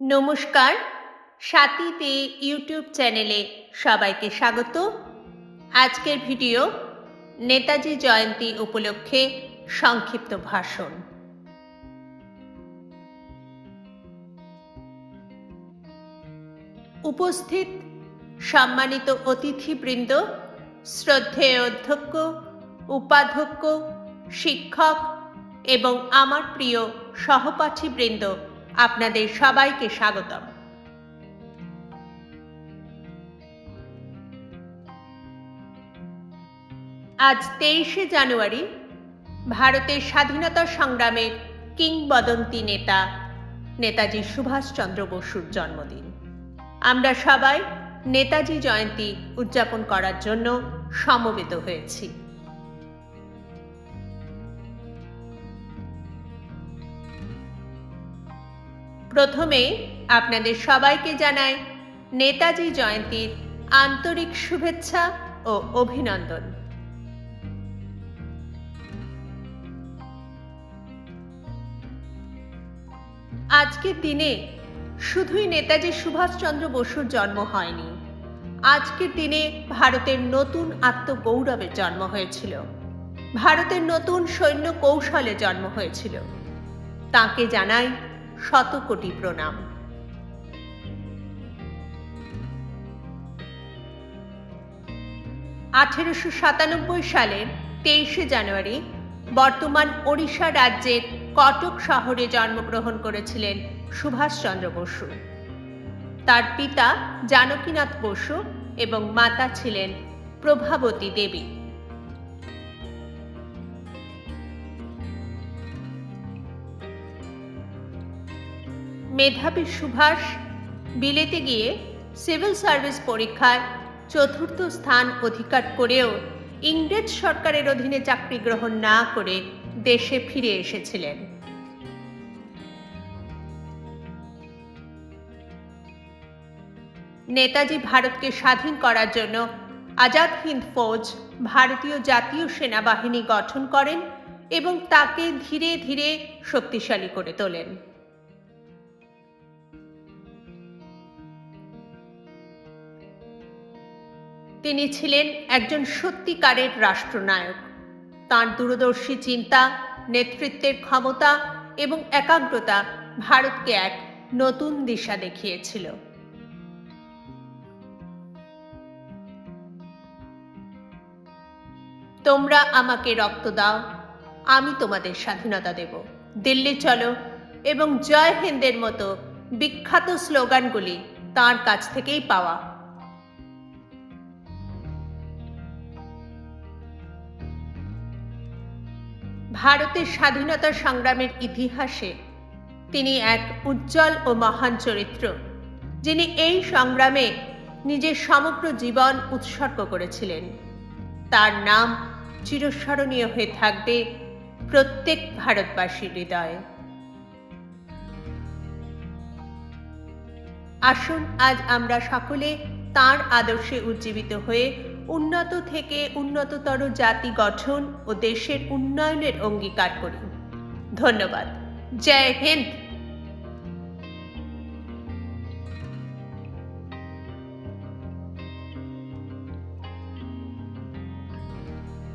নমস্কার, সাথীতে ইউটিউব চ্যানেলে সবাইকে স্বাগত। আজকের ভিডিও নেতাজি জয়ন্তী উপলক্ষে সংক্ষিপ্ত ভাষণ। উপস্থিত সম্মানিত অতিথিবৃন্দ, শ্রদ্ধেয় অধ্যক্ষ, উপাধ্যক্ষ, শিক্ষক এবং আমার প্রিয় সহপাঠীবৃন্দ আপনাদের সবাইকে স্বাগতম। আজ তেইশে জানুয়ারি, ভারতের স্বাধীনতা সংগ্রামের কিংবদন্তি নেতা, নেতাজি সুভাষচন্দ্র বসুর জন্মদিন। আমরা সবাই নেতাজি জয়ন্তী উদযাপন করার জন্য সমবেত হয়েছি। প্রথমে আপনাদের সবাইকে জানাই নেতাজি জয়ন্তীর আন্তরিক শুভেচ্ছা ও অভিনন্দন। আজকের দিনে শুধুই নেতাজি সুভাষচন্দ্র বসুর জন্ম হয়নি। আজকের দিনে ভারতের নতুন আত্মগৌরবের জন্ম হয়েছিল। ভারতের নতুন সৈন্য কৌশলে জন্ম হয়েছিল। তাকে জানাই শত কোটি প্রণাম। আঠেরোশো সাতানব্বই সালের তেইশে জানুয়ারি বর্তমান ওড়িশা রাজ্যের কটক শহরে জন্মগ্রহণ করেছিলেন সুভাষচন্দ্র বসু। তার পিতা জানকীনাথ বসু এবং মাতা ছিলেন প্রভাবতী দেবী। মেধাবী সুভাষ, বিলেতে গিয়ে সিভিল সার্ভিস পরীক্ষায় চতুর্থ স্থান অধিকার করেও ইংরেজ সরকারের অধীনে চাকরি গ্রহণ না করে দেশে ফিরে এসেছিলেন। নেতাজি ভারতকে স্বাধীন করার জন্য আজাদ হিন্দ ফৌজ ভারতীয় জাতীয় সেনাবাহিনী গঠন করেন এবং তাকে ধীরে ধীরে শক্তিশালী করে তোলেন। তিনি ছিলেন একজন সত্যিকারের রাষ্ট্রনায়ক। তাঁর দূরদর্শী চিন্তা, নেতৃত্বের ক্ষমতা এবং একাগ্রতা ভারতকে এক নতুন দিশা দেখিয়েছিল। তোমরা আমাকে রক্ত দাও, আমি তোমাদের স্বাধীনতা দেব। দিল্লি চলো এবং জয় হিন্দের মতো বিখ্যাত স্লোগানগুলি তার কাছ থেকেই পাওয়া। ভারতের স্বাধীনতা সংগ্রামের ইতিহাসে তিনি এক উজ্জ্বল ও মহান চরিত্র, যিনি এই সংগ্রামে নিজের সমগ্র জীবন উৎসর্গ করেছিলেন। তার নাম চিরস্মরণীয় হয়ে থাকবে প্রত্যেক ভারতবাসীর হৃদয়ে। আসুন আজ আমরা সকলে তার আদর্শে উজ্জীবিত হয়ে উন্নত থেকে উন্নততর জাতি গঠন ও দেশের উন্নয়নের অঙ্গীকার করি ধন্যবাদ। জয় হিন্দ।